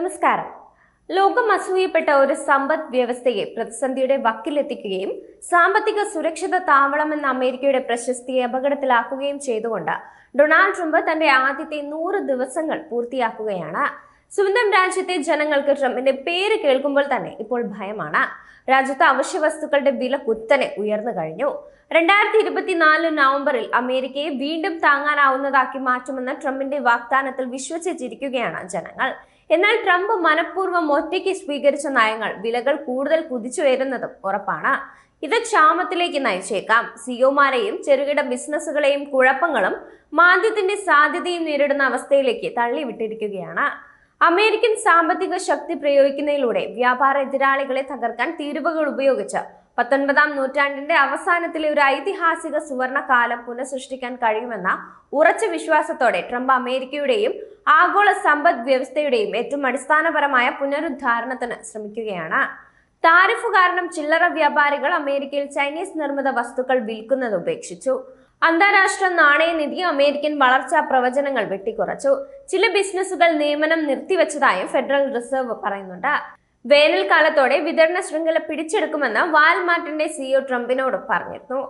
നമസ്കാരം. ലോകം അസൂയപ്പെട്ട ഒരു സമ്പദ് വ്യവസ്ഥയെ പ്രതിസന്ധിയുടെ വക്കിലെത്തിക്കുകയും സാമ്പത്തിക സുരക്ഷിത താവളം എന്ന അമേരിക്കയുടെ പ്രശസ്തിയെ അപകടത്തിലാക്കുകയും ചെയ്തുകൊണ്ട് ഡൊണാൾഡ് ട്രംപ് തന്റെ ആദ്യത്തെ നൂറ് ദിവസങ്ങൾ പൂർത്തിയാക്കുകയാണ്. സ്വന്തം രാജ്യത്തെ ജനങ്ങൾക്ക് ട്രംപിന്റെ പേര് കേൾക്കുമ്പോൾ തന്നെ ഇപ്പോൾ ഭയമാണ്. രാജ്യത്ത് അവശ്യ വസ്തുക്കളുടെ വില കുത്തനെ ഉയർന്നു കഴിഞ്ഞു. രണ്ടായിരത്തി ഇരുപത്തിനാല് നവംബറിൽ അമേരിക്കയെ വീണ്ടും താങ്ങാനാവുന്നതാക്കി മാറ്റുമെന്ന ട്രംപിന്റെ വാഗ്ദാനത്തിൽ വിശ്വസിച്ചിരിക്കുകയാണ് ജനങ്ങൾ. എന്നാൽ ട്രംപ് മനഃപൂർവം ഒറ്റയ്ക്ക് സ്വീകരിച്ച നയങ്ങൾ വിലകൾ കൂടുതൽ കുതിച്ചുയരുന്നതും ഉറപ്പാണ്. ഇത് ക്ഷാമത്തിലേക്ക് നയിച്ചേക്കാം. സിഒമാരെയും ചെറുകിട ബിസിനസ്സുകളെയും കുഴപ്പങ്ങളും മാന്ദ്യത്തിന്റെ സാധ്യതയും നേരിടുന്ന അവസ്ഥയിലേക്ക് തള്ളിവിട്ടിരിക്കുകയാണ്. അമേരിക്കൻ സാമ്പത്തിക ശക്തി പ്രയോഗിക്കുന്നതിലൂടെ വ്യാപാര എതിരാളികളെ തകർക്കാൻ തീരുവകൾ ഉപയോഗിച്ച് പത്തൊൻപതാം നൂറ്റാണ്ടിന്റെ അവസാനത്തിലെ ഒരു ഐതിഹാസിക സുവർണ കാലം പുനഃസൃഷ്ടിക്കാൻ കഴിയുമെന്ന ഉറച്ച വിശ്വാസത്തോടെ ട്രംപ് അമേരിക്കയുടെയും ആഗോള സമ്പദ് വ്യവസ്ഥയുടെയും ഏറ്റവും അടിസ്ഥാനപരമായ പുനരുദ്ധാരണത്തിന് ശ്രമിക്കുകയാണ്. താരിഫ് കാരണം ചില്ലറ വ്യാപാരികൾ അമേരിക്കയിൽ ചൈനീസ് നിർമ്മിത വസ്തുക്കൾ വിൽക്കുന്നത് ഉപേക്ഷിച്ചു. അന്താരാഷ്ട്ര നാണയനിധി അമേരിക്കൻ വളർച്ചാ പ്രവചനങ്ങൾ വെട്ടിക്കുറച്ചു. ചില ബിസിനസ്സുകൾ നിയമനം നിർത്തിവെച്ചതായും ഫെഡറൽ റിസർവ് പറയുന്നുണ്ട്. വേനൽക്കാലത്തോടെ വിതരണ ശൃംഖല പിടിച്ചെടുക്കുമെന്ന് വാൽമാർട്ടിന്റെ സിഇഒ ട്രംപിനോട് പറഞ്ഞിരുന്നു.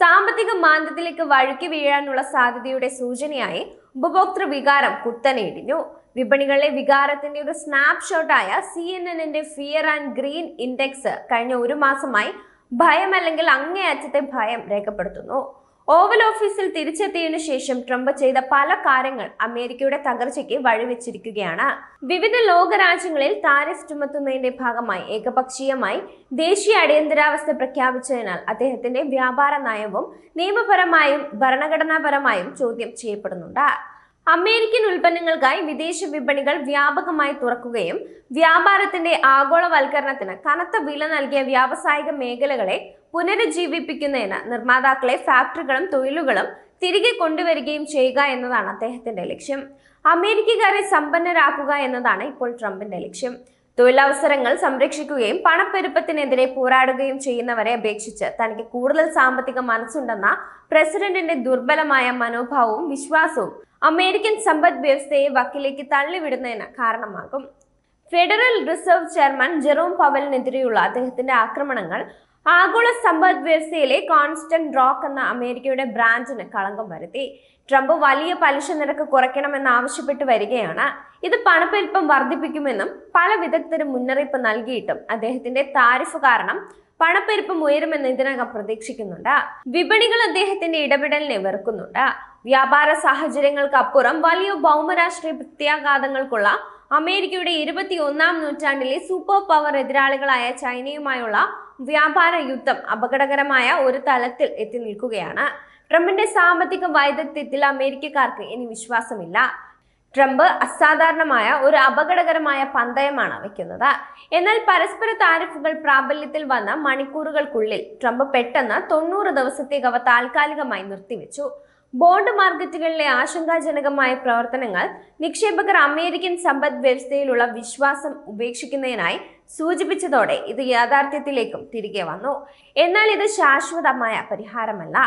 സാമ്പത്തിക മാന്ദ്യത്തിലേക്ക് വഴുക്കി വീഴാനുള്ള സാധ്യതയുടെ സൂചനയായി ഉപഭോക്തൃ വികാരം കുത്തനെ ഇടിഞ്ഞു വിപണികളിലെ വികാരത്തിന്റെ ഒരു സ്നാപ്ഷോട്ടായ സി എൻ എന്നിന്റെ ഫിയർ ആൻഡ് ഗ്രീൻ ഇൻഡെക്സ് കഴിഞ്ഞ ഒരു മാസമായി ഭയം അല്ലെങ്കിൽ അങ്ങേയറ്റത്തെ ഭയം രേഖപ്പെടുത്തുന്നു. ഓവൽ ഓഫീസിൽ തിരിച്ചെത്തിയതിനു ശേഷം ട്രംപ് ചെയ്ത പല കാര്യങ്ങൾ അമേരിക്കയുടെ തകർച്ചയ്ക്ക് വഴിവെച്ചിരിക്കുകയാണ്. വിവിധ ലോകരാജ്യങ്ങളിൽ താരിഫ് ചുമത്തുന്നതിന്റെ ഭാഗമായി ഏകപക്ഷീയമായി ദേശീയ അടിയന്തരാവസ്ഥ പ്രഖ്യാപിച്ചതിനാൽ അദ്ദേഹത്തിന്റെ വ്യാപാര നയവും നിയമപരമായും ഭരണഘടനാപരമായും ചോദ്യം ചെയ്യപ്പെടുന്നുണ്ട്. അമേരിക്കൻ ഉൽപ്പന്നങ്ങൾക്കായി വിദേശ വിപണികൾ വ്യാപകമായി തുറക്കുകയും വ്യാപാരത്തിന്റെ ആഗോളവൽക്കരണത്തിന് കനത്ത വില നൽകിയ വ്യാവസായിക മേഖലകളെ പുനരുജ്ജീവിപ്പിക്കുന്നതിന് നിർമ്മാതാക്കളെ ഫാക്ടറികളും തൊഴിലുകളും തിരികെ കൊണ്ടുവരികയും ചെയ്യുക എന്നതാണ് അദ്ദേഹത്തിന്റെ ലക്ഷ്യം. അമേരിക്കക്കാരെ സമ്പന്നരാക്കുക എന്നതാണ് ഇപ്പോൾ ട്രംപിന്റെ ലക്ഷ്യം. തൊഴിലവസരങ്ങൾ സംരക്ഷിക്കുകയും പണപ്പെരുപ്പത്തിനെതിരെ പോരാടുകയും ചെയ്യുന്നവരെ അപേക്ഷിച്ച് തനിക്ക് കൂടുതൽ സാമ്പത്തിക മനസ്സുണ്ടെന്ന പ്രസിഡന്റിന്റെ ദുർബലമായ മനോഭാവവും വിശ്വാസവും അമേരിക്കൻ സമ്പദ് വ്യവസ്ഥയെ വക്കിലേക്ക് തള്ളിവിടുന്നതിന് കാരണമാകും. ഫെഡറൽ റിസർവ് ചെയർമാൻ ജെറോം പവലിനെതിരെയുള്ള അദ്ദേഹത്തിന്റെ ആക്രമണങ്ങൾ ആഗോള സമ്പദ് വ്യവസ്ഥയിലെ കോൺസ്റ്റന്റ് റോക്ക് എന്ന അമേരിക്കയുടെ ബ്രാൻഡിന് കളങ്കം വരുത്തി. ട്രംപ് വലിയ പലിശ നിരക്ക് കുറയ്ക്കണമെന്ന് ആവശ്യപ്പെട്ടു വരികയാണ്. ഇത് പണപ്പെരുപ്പം വർദ്ധിപ്പിക്കുമെന്നും പല വിദഗ്ധരും മുന്നറിയിപ്പ് നൽകിയിട്ടും അദ്ദേഹത്തിന്റെ താരിഫ് കാരണം പണപ്പെരുപ്പം ഉയരുമെന്ന് ഇതിനകം പ്രതീക്ഷിക്കുന്നുണ്ട്. വിപണികൾ അദ്ദേഹത്തിന്റെ ഇടപെടലിനെ വെറുക്കുന്നുണ്ട്. വ്യാപാര സാഹചര്യങ്ങൾക്കപ്പുറം വലിയ ഭൗമരാഷ്ട്രീയ പ്രത്യാഘാതങ്ങൾക്കുള്ള അമേരിക്കയുടെ ഇരുപത്തി ഒന്നാം നൂറ്റാണ്ടിലെ സൂപ്പർ പവർ എതിരാളികളായ ചൈനയുമായുള്ള വ്യാപാര യുദ്ധം അപകടകരമായ ഒരു തലത്തിൽ എത്തി നിൽക്കുകയാണ്. ട്രംപിന്റെ സാമ്പത്തിക വൈദഗ്ധ്യത്തിൽ അമേരിക്കക്കാർക്ക് ഇനി വിശ്വാസമില്ല. ട്രംപ് അസാധാരണമായ ഒരു അപകടകരമായ പന്തയമാണ് വയ്ക്കുന്നത്. എന്നാൽ പരസ്പര താരിഫുകൾ പ്രാബല്യത്തിൽ വന്ന മണിക്കൂറുകൾക്കുള്ളിൽ ട്രംപ് പെട്ടെന്ന് തൊണ്ണൂറ് ദിവസത്തേക്ക് അവ താൽക്കാലികമായി നിർത്തിവെച്ചു. ബോണ്ട് മാർക്കറ്റുകളിലെ ആശങ്കാജനകമായ പ്രവർത്തനങ്ങൾ നിക്ഷേപകർ അമേരിക്കൻ സമ്പദ് വ്യവസ്ഥയിലുള്ള വിശ്വാസം ഉപേക്ഷിക്കുന്നതിനായി സൂചിപ്പിച്ചതോടെ ഇത് യാഥാർത്ഥ്യത്തിലേക്കും തിരികെ വന്നു. എന്നാൽ ഇത് ശാശ്വതമായ പരിഹാരമല്ല.